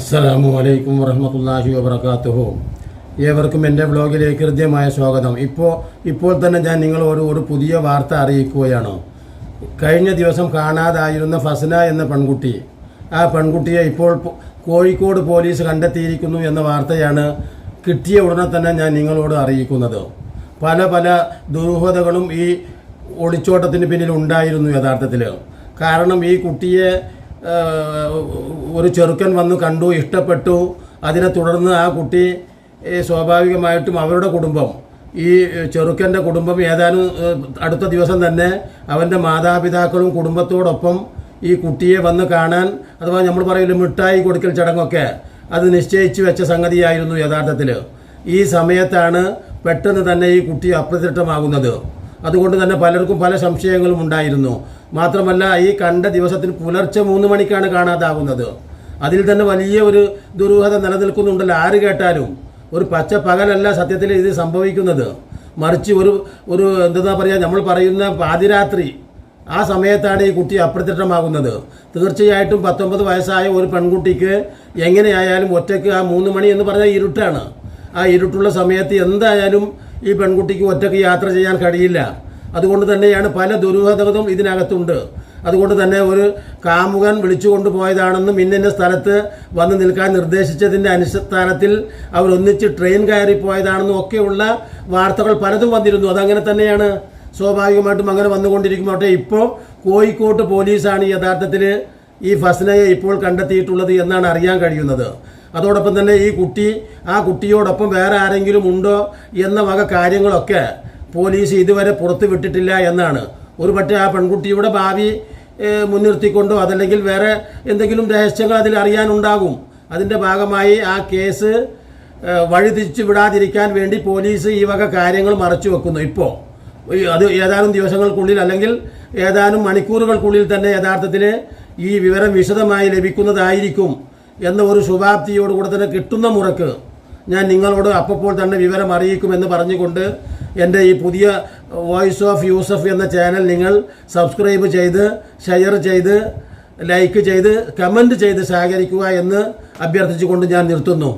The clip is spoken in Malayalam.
അസ്സലാമു അലൈക്കും വറഹമത്തല്ലാഹി വബർക്കാത്തുഹു ഏവർക്കും എന്റെ ബ്ലോഗിലേക്ക് ഹൃദ്യമായ സ്വാഗതം. ഇപ്പോൾ ഇപ്പോൾ തന്നെ ഞാൻ നിങ്ങളോട് ഒരു പുതിയ വാർത്ത അറിയിക്കുകയാണ്. കഴിഞ്ഞ ദിവസം കാണാതായിരുന്ന ഫസ്ന എന്ന പെൺകുട്ടി. ആ പെൺകുട്ടിയെ ഇപ്പോൾ കോഴിക്കോട് പോലീസ് കണ്ടെത്തിയിരിക്കുന്നു എന്ന വാർത്തയാണ് കിട്ടിയ ഉടനെ തന്നെ ഞാൻ നിങ്ങളോട് അറിയിക്കുന്നത്. പല പല ദുരൂഹതകളും ഈ ഒളിച്ചോട്ടത്തിന് പിന്നിൽ ഉണ്ടായിരുന്നു യഥാർത്ഥത്തിൽ കാരണം ഈ കുട്ടിയെ ഒരു ചെറുക്കൻ വന്ന് കണ്ടു ഇഷ്ടപ്പെട്ടു. അതിനെ തുടർന്ന് ആ കുട്ടി സ്വാഭാവികമായിട്ടും അവരുടെ കുടുംബം ഈ ചെറുക്കന്റെ കുടുംബം ഏതാനും അടുത്ത ദിവസം തന്നെ അവന്റെ മാതാപിതാക്കളും കുടുംബത്തോടൊപ്പം ഈ കുട്ടിയെ വന്ന് കാണാൻ അഥവാ നമ്മൾ പറയില്ല മിഠായി കൊടുക്കൽ ചടങ്ങൊക്കെ അത് നിശ്ചയിച്ച് വെച്ച സംഗതിയായിരുന്നു യഥാർത്ഥത്തിൽ ഈ സമയത്താണ് പെട്ടെന്ന് തന്നെ ഈ കുട്ടി അപ്രത്യക്ഷമാകുന്നത്. അതുകൊണ്ട് തന്നെ പലർക്കും പല സംശയങ്ങളും ഉണ്ടായിരുന്നു. മാത്രമല്ല ഈ കണ്ട ദിവസത്തിൽ പുലർച്ചെ മൂന്ന് മണിക്കാണ് കാണാതാകുന്നത്. അതിൽ തന്നെ വലിയ ഒരു ദുരൂഹത നിലനിൽക്കുന്നുണ്ടല്ലോ. ആര് കേട്ടാലും? ഒരു പച്ച പകലല്ല സത്യത്തിൽ ഇത് സംഭവിക്കുന്നത്. മറിച്ച് ഒരു ഒരു എന്താ പറയുക നമ്മൾ പറയുന്ന പാതിരാത്രി. ആ സമയത്താണ് ഈ കുട്ടി അപ്രത്യക്ഷമാകുന്നത്. തീർച്ചയായിട്ടും പത്തൊമ്പത് വയസ്സായ ഒരു പെൺകുട്ടിക്ക് എങ്ങനെയായാലും ഒറ്റയ്ക്ക് ആ മൂന്ന് മണി എന്ന് പറഞ്ഞാൽ ഇരുട്ടാണ്. ആ ഇരുട്ടുള്ള സമയത്ത് എന്തായാലും ഈ പെൺകുട്ടിക്ക് ഒറ്റയ്ക്ക് യാത്ര ചെയ്യാൻ കഴിയില്ല. അതുകൊണ്ട് തന്നെയാണ് പല ദുരൂഹതകളും ഇതിനകത്തുണ്ട്. അതുകൊണ്ട് തന്നെ ഒരു കാമുകൻ വിളിച്ചുകൊണ്ട് പോയതാണെന്നും ഇന്നിന്ന സ്ഥലത്ത് വന്ന് നിൽക്കാൻ നിർദ്ദേശിച്ചതിന്റെ അനുസ്ഥാനത്തിൽ അവർ ഒന്നിച്ച് ട്രെയിൻ കയറി പോയതാണെന്നും ഒക്കെയുള്ള വാർത്തകൾ പലതും വന്നിരുന്നു. അതങ്ങനെ തന്നെയാണ്. സ്വാഭാവികമായിട്ടും അങ്ങനെ വന്നുകൊണ്ടിരിക്കുമ്പോൾ പക്ഷേ ഇപ്പോൾ കോഴിക്കോട്ട് പോലീസാണ് യഥാർത്ഥത്തിൽ ഈ ഫസ്നയെ ഇപ്പോൾ കണ്ടെത്തിയിട്ടുള്ളത് എന്നാണ് അറിയാൻ കഴിയുന്നത്. അതോടൊപ്പം തന്നെ ഈ കുട്ടി ആ കുട്ടിയോടൊപ്പം വേറെ ആരെങ്കിലും ഉണ്ടോ എന്ന വക കാര്യങ്ങളൊക്കെ പോലീസ് ഇതുവരെ പുറത്തു വിട്ടിട്ടില്ല എന്നാണ്. ഒരു പക്ഷേ ആ പെൺകുട്ടിയുടെ ഭാവി മുൻനിർത്തിക്കൊണ്ടോ അതല്ലെങ്കിൽ വേറെ എന്തെങ്കിലും രഹസ്യങ്ങൾ അതിൽ അറിയാനുണ്ടാകും. അതിന്റെ ഭാഗമായി ആ കേസ് വഴിതിരിച്ചു വിടാതിരിക്കാൻ വേണ്ടി പോലീസ് ഈ വക കാര്യങ്ങൾ മറച്ചു വെക്കുന്നു. ഇപ്പോൾ അത് ഏതാനും ദിവസങ്ങൾക്കുള്ളിൽ അല്ലെങ്കിൽ ഏതാനും മണിക്കൂറുകൾക്കുള്ളിൽ തന്നെ യഥാർത്ഥത്തിൽ ഈ വിവരം വിശദമായി ലഭിക്കുന്നതായിരിക്കും എന്ന ഒരു ശുഭാപ്തിയോടുകൂടെ തന്നെ കിട്ടുന്ന മുറക്ക് ഞാൻ നിങ്ങളോട് അപ്പോൾ തന്നെ വിവരം അറിയിക്കുമെന്ന് പറഞ്ഞുകൊണ്ട് എന്റെ ഈ പുതിയ വോയിസ് ഓഫ് യൂസഫ് എന്ന ചാനൽ നിങ്ങൾ സബ്സ്ക്രൈബ് ചെയ്ത് ഷെയർ ചെയ്ത് ലൈക്ക് ചെയ്ത് കമന്റ് ചെയ്ത് സഹകരിക്കുക എന്ന് അഭ്യർത്ഥിച്ചുകൊണ്ട് ഞാൻ നിർത്തുന്നു.